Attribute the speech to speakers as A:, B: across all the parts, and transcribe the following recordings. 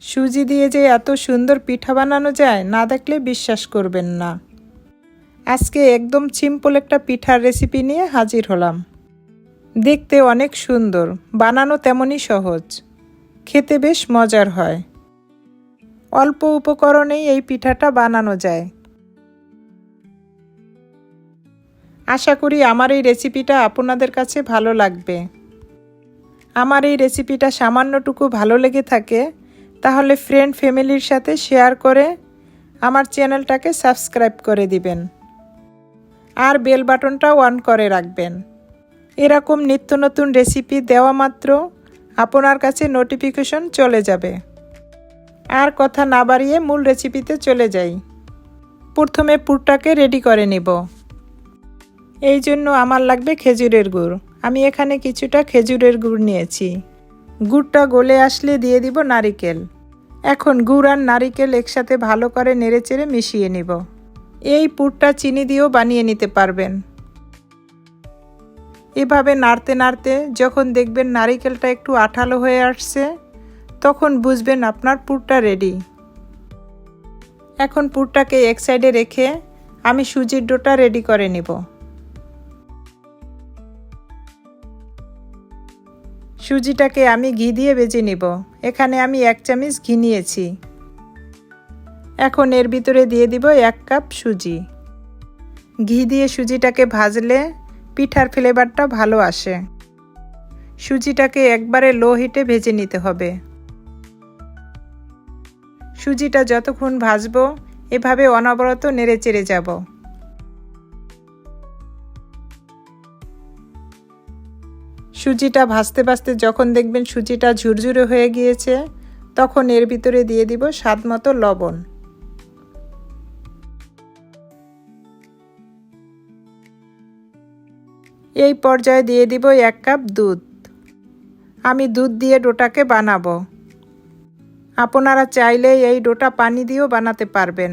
A: সুজি দিয়ে যে এত সুন্দর পিঠা বানানো যায়, না দেখলে বিশ্বাস করবেন না। আজকে একদম সিম্পল একটা পিঠার রেসিপি নিয়ে হাজির হলাম। দেখতে অনেক সুন্দর, বানানো তেমনই সহজ। খেতে বেশ মজার হয়। অল্প উপকরণেই এই পিঠাটা বানানো যায়। আশা করি আমার এই রেসিপিটা আপনাদের কাছে ভালো লাগবে। আমার এই রেসিপিটা সামান্যটুকু ভালো লেগে থাকে। তাহলে ফ্রেন্ড ফ্যামিলির সাথে শেয়ার করে আমার চ্যানেলটাকে সাবস্ক্রাইব করে দিবেন। আর বেল বাটনটাও অন করে রাখবেন। এরকম নিত্য নতুন রেসিপি দেওয়া মাত্র আপনার কাছে নোটিফিকেশন চলে যাবে। আর কথা না বাড়িয়ে মূল রেসিপিতে চলে যাই। প্রথমে পুরটাকে রেডি করে নিব। এই জন্য আমার লাগবে খেজুরের গুড়। আমি এখানে কিছুটা খেজুরের গুড় নিয়েছি। গুড়টা গলে আসলে দিয়ে দিব নারিকেল। এখন গুড় আর নারিকেল একসাথে ভালো করে নেড়েচেড়ে মিশিয়ে নিব। এই পুরটা চিনি দিয়েও বানিয়ে নিতে পারবেন। এভাবে নাড়তে নাড়তে যখন দেখবেন নারিকেলটা একটু আঠালো হয়ে আসছে, তখন বুঝবেন আপনার পুরটা রেডি। এখন পুরটাকে এক সাইডে রেখে আমি সুজির ডোটা রেডি করে নিব। সুজিটাকে আমি ঘি দিয়ে বেজে নিব। এখানে আমি এক চামচ ঘি নিয়েছি। এখন এর ভিতরে দিয়ে দিব এক কাপ সুজি। ঘি দিয়ে সুজিটাকে ভাজলে পিঠার ফ্লেভারটা ভালো আসে। সুজিটাকে একবারে লো হিটে ভেজে নিতে হবে। সুজিটা যতক্ষণ ভাজবো, এভাবে অনবরত নেড়ে চেড়ে যাব। সুজিটা ভাজতে ভাজতে যখন দেখবেন সুজিটা ঝুরঝুরে হয়ে গিয়েছে, তখন এর ভিতরে দিয়ে দিব স্বাদ মতো লবণ। এই পর্যায়ে দিয়ে দিব এক কাপ দুধ। আমি দুধ দিয়ে ডোটাকে বানাবো। আপনারা চাইলে এই ডোটা পানি দিয়েও বানাতে পারবেন।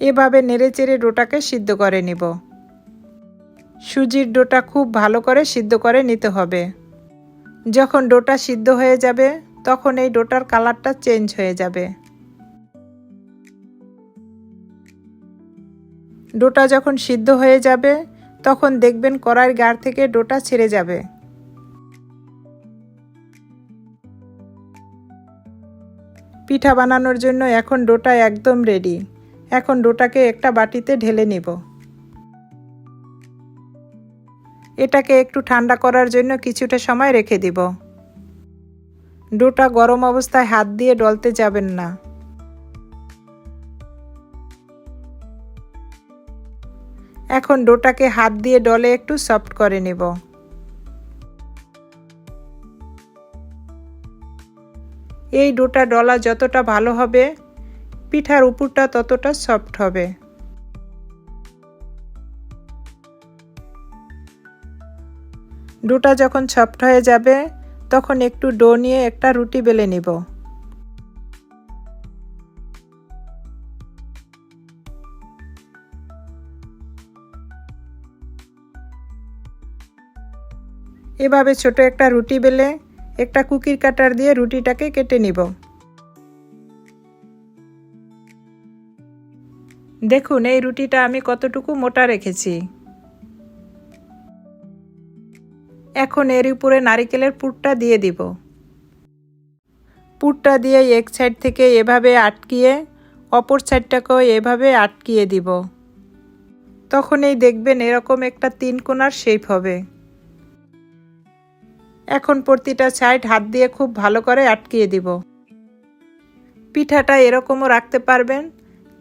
A: এভাবে নেড়েচেড়ে ডোটাকে সিদ্ধ করে নিব। সুজির ডোটা খুব ভালো করে সিদ্ধ করে নিতে হবে। যখন ডোটা সিদ্ধ হয়ে যাবে, তখন এই ডোটার কালারটা চেঞ্জ হয়ে যাবে। ডোটা যখন সিদ্ধ হয়ে যাবে, তখন দেখবেন কড়াইয়ের গাড় থেকে ডোটা ছেড়ে যাবে। পিঠা বানানোর জন্য এখন ডোটা একদম রেডি এখন ডোটাকে একটা বাটিতে ঢেলে নিব। এটাকে একটু ঠান্ডা করার জন্য কিছুটা সময় রেখে দিব। ডোটা গরম অবস্থায় হাত দিয়ে ডলতে যাবেন না। এখন ডোটাকে হাত দিয়ে ডলে একটু সফট করে নেব। এই ডোটা ডলা যতটা ভালো হবে, পিঠার উপরটা ততটা সফট হবে। ডোটা যখন সফট হয়ে যাবে, তখন একটু ডো নিয়ে একটা রুটি বেলে নিব। এভাবে ছোট একটা রুটি বেলে একটা কুকির কাটার দিয়ে রুটিটাকে কেটে নিব। দেখুন, এই রুটিটা আমি কতটুকু মোটা রেখেছি। এখন এর উপরে নারিকেলের পুরটা দিয়ে দিব। পুরটা দিয়ে এক সাইড থেকে এভাবে আটকিয়ে অপর সাইডটাকেও এভাবে আটকিয়ে দিব। তখনই দেখবেন এরকম একটা তিন কোনার শেপ হবে। এখন প্রতিটা সাইড হাত দিয়ে খুব ভালো করে আটকিয়ে দিব। পিঠাটা এরকমও রাখতে পারবেন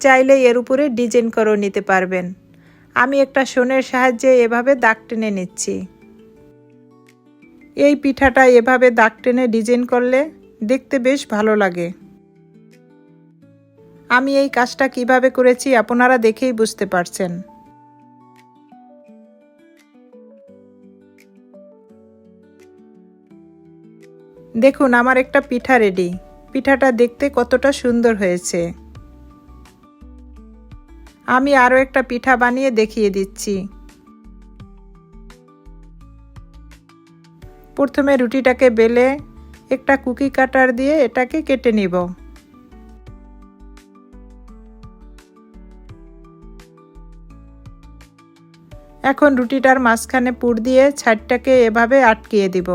A: চাইলে এর উপরে ডিজাইন করেও নিতে পারবেন। আমি একটা সোনের সাহায্যে এভাবে দাগ টেনে নিচ্ছি। এই পিঠাটা এভাবে দাগ টেনে ডিজাইন করলে দেখতে বেশ ভালো লাগে। আমি এই কাজটা কীভাবে করেছি আপনারা দেখেই বুঝতে পারছেন। দেখুন, আমার একটা পিঠা রেডি। পিঠাটা দেখতে কতটা সুন্দর হয়েছে। আমি আরও একটা পিঠা বানিয়ে দেখিয়ে দিচ্ছি। প্রথমে রুটিটাকে বেলে একটা কুকি কাটার দিয়ে এটাকে কেটে নিব। এখন রুটিটার মাঝখানে পুর দিয়ে ছাইডটাকে এভাবে আটকিয়ে দিব।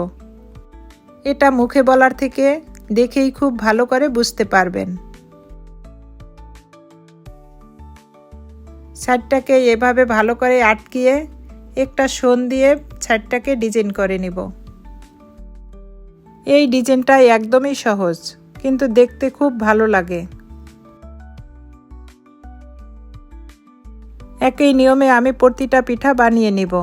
A: এটা মুখে বলার থেকে দেখেই খুব ভালো করে বুঝতে পারবেন। ছাইডটাকে এভাবে ভালো করে আটকিয়ে একটা শোন দিয়ে ছাইডটাকে ডিজাইন করে নিব। এই ডিজাইনটা একদমই সহজ, কিন্তু দেখতে খুব ভালো লাগে। একই নিয়মে আমি প্রতিটা পিঠা বানিয়ে নিব।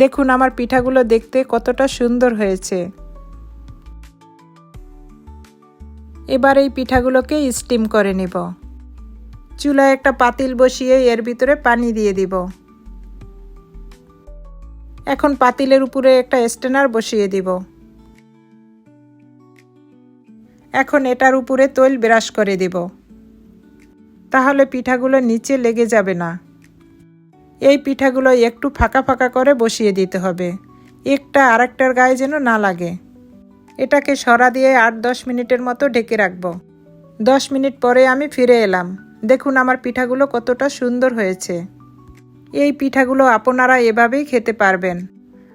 A: দেখুন, আমার পিঠাগুলো দেখতে কতটা সুন্দর হয়েছে। এবার এই পিঠাগুলোকে স্টিম করে নিব। চুলায় একটা পাতিল বসিয়ে এর ভিতরে পানি দিয়ে দিব। এখন পাতিলের উপরে একটা স্টেনার বসিয়ে দিব। এখন এটার উপরে তৈল ব্রাশ করে দিব। তাহলে পিঠাগুলো নিচে লেগে যাবে না। এই পিঠাগুলো একটু ফাঁকা ফাঁকা করে বসিয়ে দিতে হবে। একটা আরেকটার গায়ে যেন না লাগে। এটাকে সরা দিয়ে আট দশ মিনিটের মতো ঢেকে রাখব। দশ মিনিট পরে আমি ফিরে এলাম। দেখুন আমার পিঠাগুলো কতটা সুন্দর হয়েছে। এই পিঠাগুলো আপনারা এভাবেই খেতে পারবেন।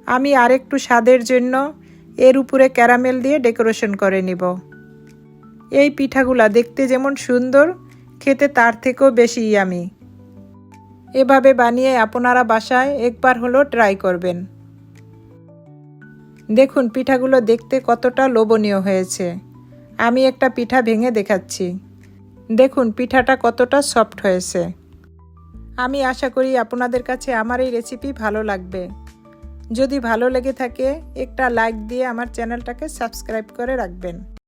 A: আমি আরেকটু স্বাদের জন্য এর উপরে ক্যারামেল দিয়ে ডেকোরেশন করে নিব। এই পিঠাগুলা দেখতে যেমন সুন্দর, খেতে তার থেকেও বেশি ইয়ামি। এভাবে বানিয়ে আপনারা বাসায় একবার হলো ট্রাই করবেন। দেখুন পিঠাগুলো দেখতে কতটা লোভনীয় হয়েছে। আমি একটা পিঠা ভেঙে দেখাচ্ছি। দেখুন, পিঠাটা কতটা সফট হয়েছে। আমি আশা করি আপনাদের কাছে আমার এই রেসিপি ভালো লাগবে। যদি ভালো লেগে থাকে, একটা লাইক দিয়ে আমার চ্যানেলটাকে সাবস্ক্রাইব করে রাখবেন।